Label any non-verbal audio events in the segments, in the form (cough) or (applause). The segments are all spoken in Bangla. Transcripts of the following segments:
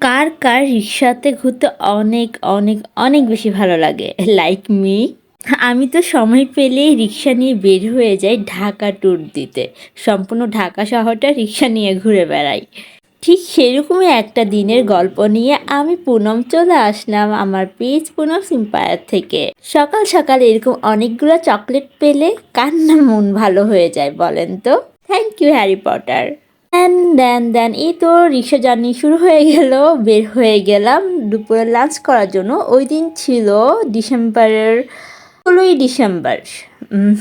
কার কার রিক্সাতে ঘুরতে অনেক অনেক অনেক বেশি ভালো লাগে? লাইক মি আমি তো সময় পেলেই রিক্সা নিয়ে বের হয়ে যাই ঢাকা ট্যুর দিতে। সম্পূর্ণ ঢাকা শহরটা রিক্সা নিয়ে ঘুরে বেড়াই। ঠিক সেরকমই একটা দিনের গল্প নিয়ে আমি পুনম চলে আসলাম আমার পেজ পুনম সিম্পায়ার থেকে। সকাল সকাল এরকম অনেকগুলো চকলেট পেলে কার না মন ভালো হয়ে যায় বলেন তো? Thank you Harry Potter then then এই তো রিক্সা জার্নি শুরু হয়ে গেল। বের হয়ে গেলাম দুপুরে লাঞ্চ করার জন্য। ওই দিন ছিল ডিসেম্বরের ষোলোই ডিসেম্বর।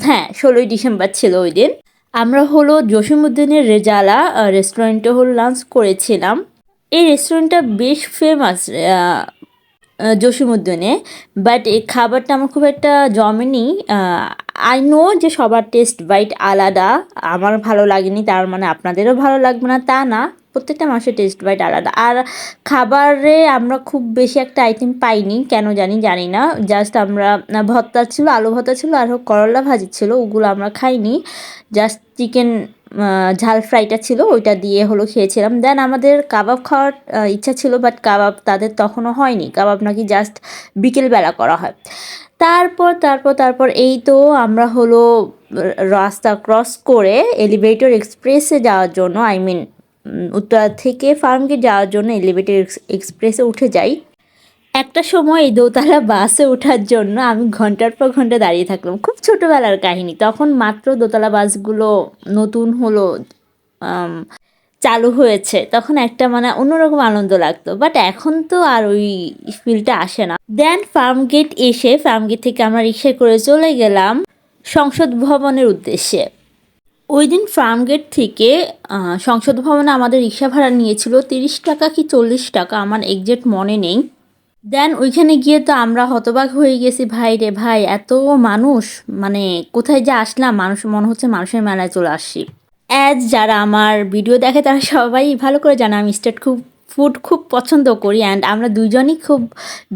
হ্যাঁ ষোলোই ডিসেম্বর ছিল ওই দিন। আমরা হলো জসিমুদ্দিনের রেজালা রেস্টুরেন্টে হলো লাঞ্চ করেছিলাম। এই রেস্টুরেন্টটা বেশ ফেমাস জসিমুদ্দিনে বাট এই খাবারটা আমার খুব একটা জমেনি। আই নো যে সবার টেস্ট বাইট আলাদা। আমার ভালো লাগেনি, তার মানে আপনাদেরও ভালো লাগবে না, তা না। প্রত্যেকটা মানুষের টেস্ট বাইট আলাদা। আর খাবারে আমরা খুব বেশি একটা আইটেম পাইনি, কেন জানি জানি না। জাস্ট আমরা ভর্তা ছিল, আলু ভর্তা ছিল, আর করলা ভাজি ছিল, ওগুলো আমরা খাইনি। জাস্ট চিকেন ঝাল ফ্রাইটা ছিল, ওইটা দিয়ে হলো খেয়েছিলাম। দেন আমাদের কাবাব খাওয়ার ইচ্ছা ছিল বাট কাবাব তাদের তখনও হয়নি। কাবাব নাকি জাস্ট বিকেলবেলা করা হয়। তারপর তারপর তারপর এই তো আমরা হলো রাস্তা ক্রস করে এলিভেটর এক্সপ্রেসে যাওয়ার জন্য আই মিন উত্তরা থেকে ফার্মগেট যাওয়ার জন্য এলিভেটর এক্সপ্রেসে উঠে যাই। একটা সময় এই দোতলা বাসে ওঠার জন্য আমি ঘণ্টার পর ঘণ্টা দাঁড়িয়ে থাকলাম। খুব ছোটোবেলার কাহিনী। তখন মাত্র দোতলা বাসগুলো নতুন হলো চালু হয়েছে। তখন একটা মানে অন্যরকম আনন্দ লাগতো। বাট এখন তো আর ওই ফিলটা আসে না। দেন ফার্ম গেট এসে ফার্ম গেট থেকে আমরা রিক্সায় করে চলে গেলাম সংসদ ভবনের উদ্দেশ্যে। ওই দিন ফার্ম গেট থেকে সংসদ ভবনে আমাদের রিক্সা ভাড়া নিয়েছিল তিরিশ টাকা কি চল্লিশ টাকা, আমার এক্সাক্ট মনে নেই। দেন ওইখানে গিয়ে তো আমরা হতবাক হয়ে গেছি, ভাই রে ভাই, এত মানুষ মানে কোথায় যে আসলাম? মানুষ, মনে হচ্ছে মানুষের মেলায় চলে আসছি। অ্যাজ যারা আমার ভিডিও দেখে তারা সবাই ভালো করে জানে, আমি স্টেট খুব ফুড খুব পছন্দ করি অ্যান্ড আমরা দুইজনই খুব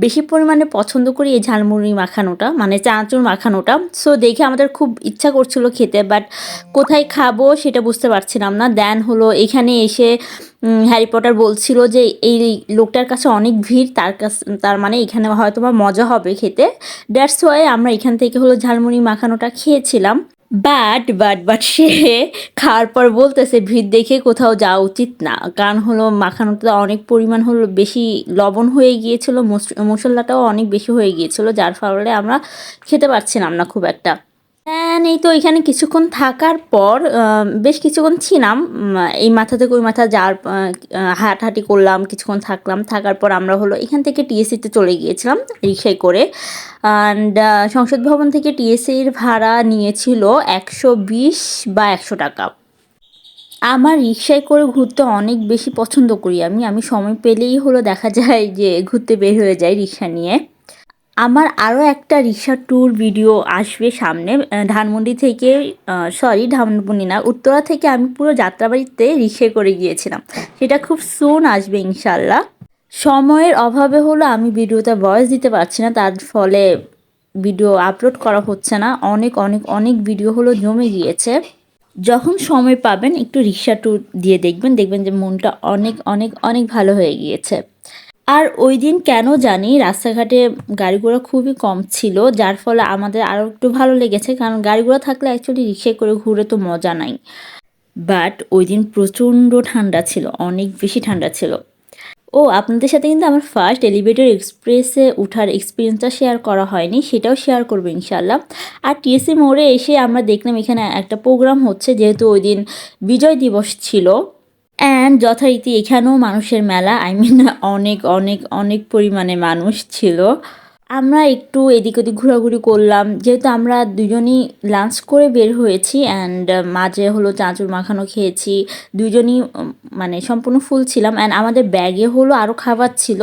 বেশি পরিমাণে পছন্দ করি এই ঝালমুড়ি মাখানোটা মানে চানাচুর মাখানোটা। সো দেখে আমাদের খুব ইচ্ছা করছিল খেতে বাট কোথায় খাব সেটা বুঝতে পারছিলাম না। দেন হলো এখানে এসে হ্যারি পটার বলছিল যে, এই লোকটার কাছে অনেক ভিড়, তার কাছে, তার মানে এখানে হয়তো বা মজা হবে খেতে। দ্যাটস ওয়াই আমরা এখান থেকে হলো ঝালমুড়ি মাখানোটা খেয়েছিলাম। বাট বাট বাট সে খাওয়ার পর বলতেছে, ভিড় দেখে কোথাও যাওয়া উচিত না। কারণ হলো মাখানোটা অনেক পরিমাণ হলো বেশি লবণ হয়ে গিয়েছিল মশলাটাও অনেক বেশি হয়ে গিয়েছিল, যার ফলে আমরা খেতে পারছিলাম না খুব একটা। দেন এই তো এখানে কিছুক্ষণ থাকার পর বেশ কিছুক্ষণ ছিলাম। এই মাথা থেকে ওই মাথা আহ, হাঁটাহাঁটি করলাম কিছুক্ষণ থাকলাম। থাকার পর আমরা হলো এখান থেকে টিএসসিতে চলে গিয়েছিলাম রিক্সায় করে। অ্যান্ড সংসদ ভবন থেকে টিএসসির ভাড়া নিয়েছিল একশো বিশ বা একশো টাকা। আমার রিক্সায় করে ঘুরতে অনেক বেশি পছন্দ করি আমি। আমি সময় পেলেই হলো দেখা যায় যে ঘুরতে বের হয়ে যাই রিক্সা নিয়ে। আমার আরও একটা রিক্সা ট্যুর ভিডিও আসবে সামনে ধানমন্ডি থেকে সরি ধানমন্ডি না, উত্তরা থেকে আমি পুরো যাত্রাবাড়িতে রিক্সায় করে গিয়েছিলাম। সেটা খুব সুন আসবে ইনশাল্লাহ সময়ের অভাবে হলো আমি ভিডিওতে ভয়েস দিতে পারছি না, তার ফলে ভিডিও আপলোড করা হচ্ছে না। অনেক অনেক অনেক ভিডিও হলো জমে গিয়েছে। যখন সময় পাবেন, একটু রিক্সা ট্যুর দিয়ে দেখবেন দেখবেন যে মনটা অনেক অনেক অনেক ভালো হয়ে গিয়েছে। আর ওই দিন কেন জানি রাস্তাঘাটে গাড়ি ঘোড়া খুবই কম ছিল, যার ফলে আমাদের আরও একটু ভালো লেগেছে, কারণ গাড়ি ঘোড়া থাকলে অ্যাকচুয়ালি রিক্সায় করে ঘুরে তো মজা নাই। বাট ওই দিন প্রচণ্ড ঠান্ডা ছিল, অনেক বেশি ঠান্ডা ছিল। ও, আপনাদের সাথে কিন্তু আমার ফার্স্ট এলিভেটর এক্সপ্রেসে ওঠার এক্সপিরিয়েন্সটা শেয়ার করা হয়নি, সেটাও শেয়ার করব ইনশাল্লাহ আর টিএসসি মোড়ে এসে আমরা দেখলাম এখানে একটা প্রোগ্রাম হচ্ছে, যেহেতু ওই দিন বিজয় দিবস ছিল। অ্যান্ড যথারীতি এখানেও মানুষের মেলা আই মিন অনেক অনেক অনেক পরিমাণে মানুষ ছিল। আমরা একটু এদিক ওদিক ঘোরাঘুরি করলাম। যেহেতু আমরা দুজনই লাঞ্চ করে বের হয়েছি অ্যান্ড মাঝে হলো চাঁচুর মাখানো খেয়েছি। দুজনই মানে সম্পূর্ণ ফুল ছিলাম অ্যান্ড আমাদের ব্যাগে হলো আরও খাবার ছিল।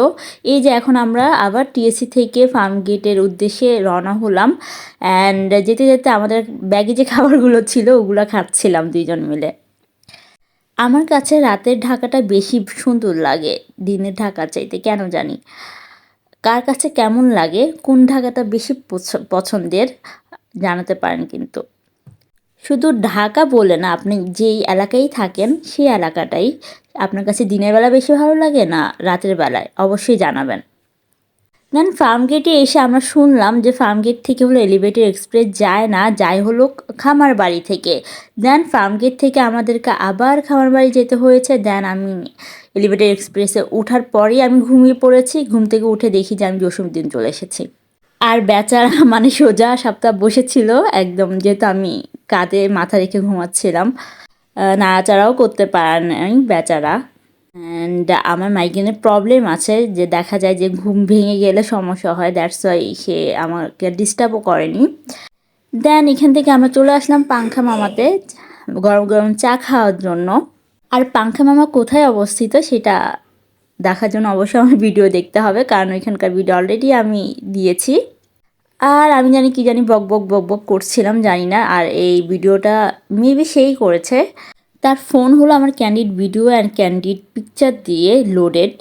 এই যে এখন আমরা আবার টিএসসি থেকে ফার্ম গেটের উদ্দেশ্যে রওনা হলাম। অ্যান্ড যেতে যেতে আমাদের ব্যাগে যে খাবারগুলো ছিল, ওগুলো খাচ্ছিলাম দুজন মিলে। আমার কাছে রাতের ঢাকাটা বেশি সুন্দর লাগে, দিনের ঢাকা চাইতে, কেন জানি? কার কাছে কেমন লাগে, কোন ঢাকাটা বেশি পছ- পছন্দের, জানাতে পারেন কিন্তু। শুধু ঢাকা বলে না, আপনি যেই এলাকায় থাকেন, সেই এলাকাটাই আপনার কাছে দিনের বেলা বেশি ভালো লাগে না রাতের বেলায়? অবশ্যই জানাবেন। দেন ফার্ম গেটে এসে আমরা শুনলাম যে ফার্ম গেট থেকে হলো এলিভেটেড এক্সপ্রেস যায় না, যায় হলো খামার বাড়ি থেকে। দেন ফার্ম গেট থেকে আমাদেরকে আবার খামার বাড়ি যেতে হয়েছে দেন আমি এলিভেটেড এক্সপ্রেসে ওঠার পরেই আমি ঘুমিয়ে পড়েছি, ঘুম থেকে উঠে দেখি যে আমি জসীমউদ্দিন চলে এসেছি। আর বেচারা (laughs) মানে সোজা সপ্তাহ বসেছিল, একদম যেহেতু আমি কাঁধে মাথা রেখে ঘুমাচ্ছিলাম। নাড়াচাড়াও করতে পারে নাই বেচারা। অ্যান্ড আমার মাইগ্রেনের প্রবলেম আছে যে দেখা যায় যে ঘুম ভেঙে গেলে সমস্যা হয় দ্যাটস ওয়াই সে আমাকে ডিস্টার্বও করেনি। দেন এখান থেকে আমরা চলে আসলাম পাংখা মামাতে, গরম গরম চা খাওয়ার জন্য। আর পাংখা মামা কোথায় অবস্থিত সেটা দেখার জন্য অবশ্যই আমার ভিডিও দেখতে হবে, কারণ ওইখানকার ভিডিও অলরেডি আমি দিয়েছি। আর আমি জানি কি জানি বক বক বক বক করছিলাম, জানি না, আর এই ভিডিওটা মেবি সেই করেছে। তার ফোন হলো আমার candid video and candid picture দিয়ে লোডেড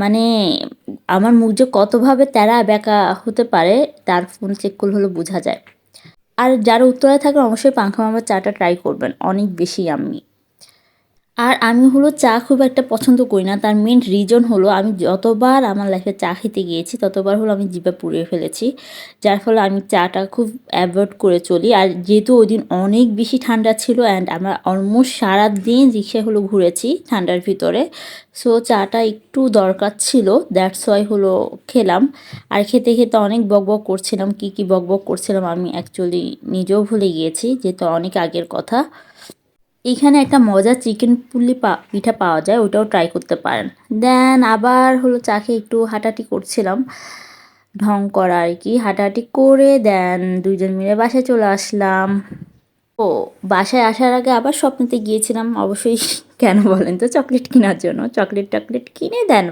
মানে আমার মুখ যে কতভাবে তেরা বেঁকা হতে পারে, তার ফোন চেক করলে হলো বোঝা যায়। আর যারা উত্তরায় থাকে অবশ্যই পাঙ্খা মামার চাটা ট্রাই করবেন, অনেক বেশি আমি আর আমি হলো চা খুব একটা পছন্দ করি না। তার মেন রিজন হলো আমি যতবার আমার লাইফে চা খেতে গিয়েছি, ততবার হলো আমি জিভে পুড়িয়ে ফেলেছি। যার ফলে আমি চাটা খুব অ্যাভয়েড করে চলি। আর যেহেতু ওই দিন অনেক বেশি ঠান্ডা ছিল অ্যান্ড আমরা অলমোস্ট সারা দিন রিক্সায় হলো ঘুরেছি ঠান্ডার ভিতরে। সো চাটা একটু দরকার ছিল দ্যাটস ওয়াই হলো খেলাম। আর খেতে খেতে অনেক বকবক করছিলাম, কি কি বকবক করছিলাম আমি অ্যাকচুয়ালি নিজেও ভুলে গিয়েছি, যেহেতু অনেক আগের কথা। এখানে একটা মজার চিকেন পুলি পিঠা পাওয়া যায়, ওটাও ট্রাই করতে পারেন। দেন আবার হলো চাকে একটু হাঁটাহাঁটি করছিলাম, ঢং করা আর কি, হাঁটাহাঁটি করে দেন দুইজন মিলে বাসায় চলে আসলাম। ও বাসায় আসার আগে আবার স্বপ্নতে গিয়েছিলাম, অবশ্যই (laughs) কেন বলেন তো চকলেট কেনার জন্য চকলেট টকলেট কিনে দেন